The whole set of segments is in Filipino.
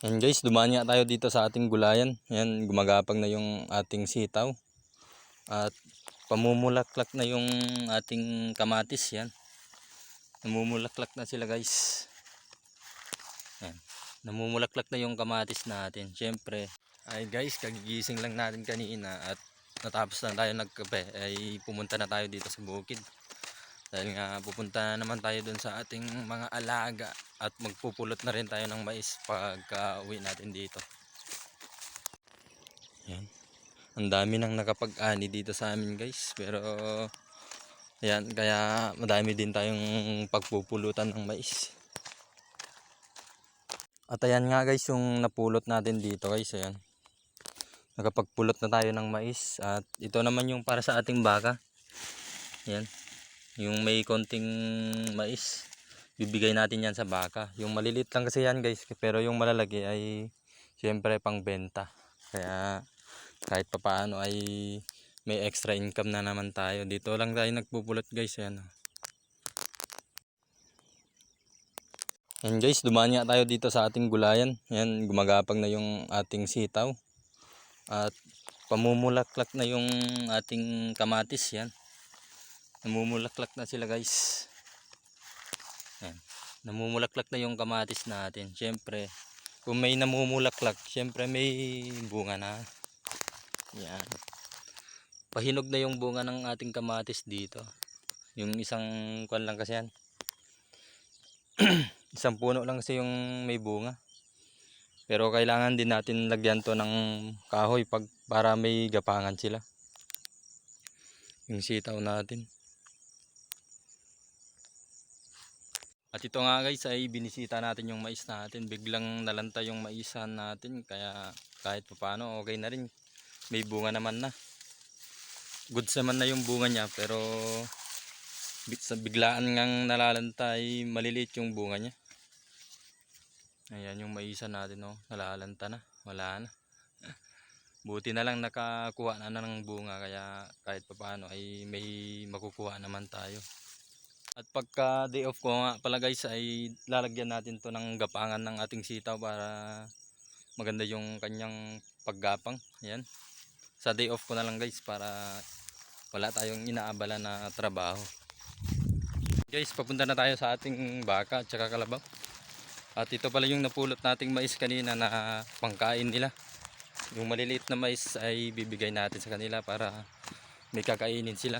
Yan guys, dumaan nga tayo dito sa ating gulayan. Yan, gumagapang na yung ating sitaw. At pamumulaklak na yung ating kamatis. Yan. Namumulaklak na sila guys. Yan. Namumulaklak na yung kamatis natin. Siyempre, ay guys, kagigising lang natin kanina at natapos na tayo nagkape ay pumunta na tayo dito sa bukid. Dahil nga pupunta na naman tayo dun sa ating mga alaga at magpupulot na rin tayo ng mais pagka uwi natin dito. Yan. Ang dami nang nakapag-ani dito sa amin guys. Pero yan, kaya madami din tayong pagpupulutan ng mais. At ayan nga guys yung napulot natin dito guys. Ayan. Nakapagpulot na tayo ng mais. At ito naman yung para sa ating baka. Yan yung may konting mais bibigay natin yan sa baka. Yung maliliit lang kasi yan guys. Pero yung malalaki ay syempre pang benta kaya kahit papaano ay may extra income na naman tayo. Dito lang tayo nagpupulot guys. Yan yan guys. Dumaan nga tayo dito sa ating gulayan. Yan gumagapang na yung ating sitaw. At pamumulaklak na yung ating kamatis. Yan namumulaklak na sila guys. Yan. namumulaklak na yung kamatis natin. Syempre kung may namumulaklak syempre may bunga na. Yan pahinog na yung bunga ng ating kamatis dito. Yung isang kwan lang kasi yan. Isang puno lang kasi yung may bunga. Pero kailangan din natin lagyan to ng kahoy pag para may gapangan sila. Yung sitaw natin At ito nga guys ay binisita natin yung mais natin. Biglang nalanta yung maisan natin. Kaya kahit pa paano okay na rin. May bunga naman na. Goods naman na yung bunga niya. Pero sa biglaan ngang nalalanta ay maliliit yung bunga niya. Ayan yung maisan natin oh. Nalalanta na. Wala na. Buti na lang nakakuha na, na ng bunga. Kaya kahit pa paano ay may makukuha naman tayo. At pagka day off ko nga pala guys ay lalagyan natin to ng gapangan ng ating sitaw para maganda yung kanyang paggapang. Ayan. Sa day off ko na lang guys para wala tayong inaabala na trabaho. Guys, papunta na tayo sa ating baka at saka kalabaw. At ito pala yung napulot nating mais kanina na pangkain nila. Yung maliliit na mais ay bibigay natin sa kanila para may kakainin sila.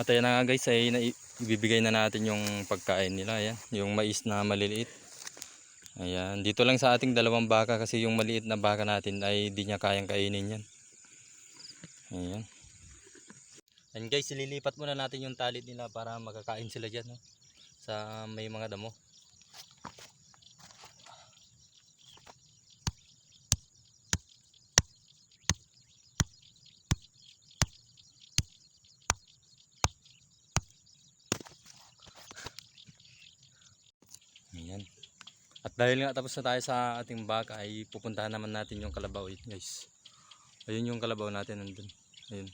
At ayan nga guys ay ibibigay na natin yung pagkain nila. Ayan, yung mais na maliliit. Ayan, dito lang sa ating dalawang baka kasi yung maliit na baka natin ay di niya kayang kainin yan. Ayan. Ayan guys, ililipat muna natin yung talit nila para makakain sila dyan. No? Sa may mga damo. Ayan. At dahil nga tapos na tayo sa ating baka ay pupuntahan naman natin yung kalabaw eh, guys. Ayun yung kalabaw natin nandun. Ayun.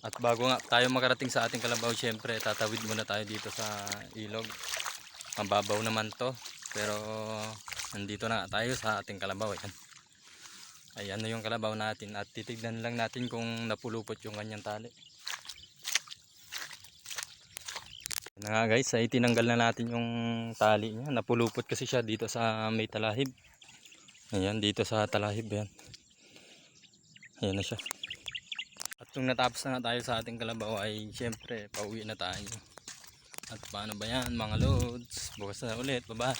At bago nga tayo makarating sa ating kalabaw, syempre tatawid muna tayo dito sa ilog. Mababaw naman to. Pero nandito na tayo sa ating kalabaw. Ayan. Ayan na yung kalabaw natin at titignan lang natin kung napulupot yung kanyang tali. Yan na nga guys, ay tinanggal na natin yung tali niya. Napulupot kasi siya dito sa may talahib. Ayan, dito sa talahib yan. Ayan na siya. At nung natapos na nga tayo sa ating kalabaw ay syempre pauwi na tayo. At paano ba yan mga loads? Bukas na ulit, bye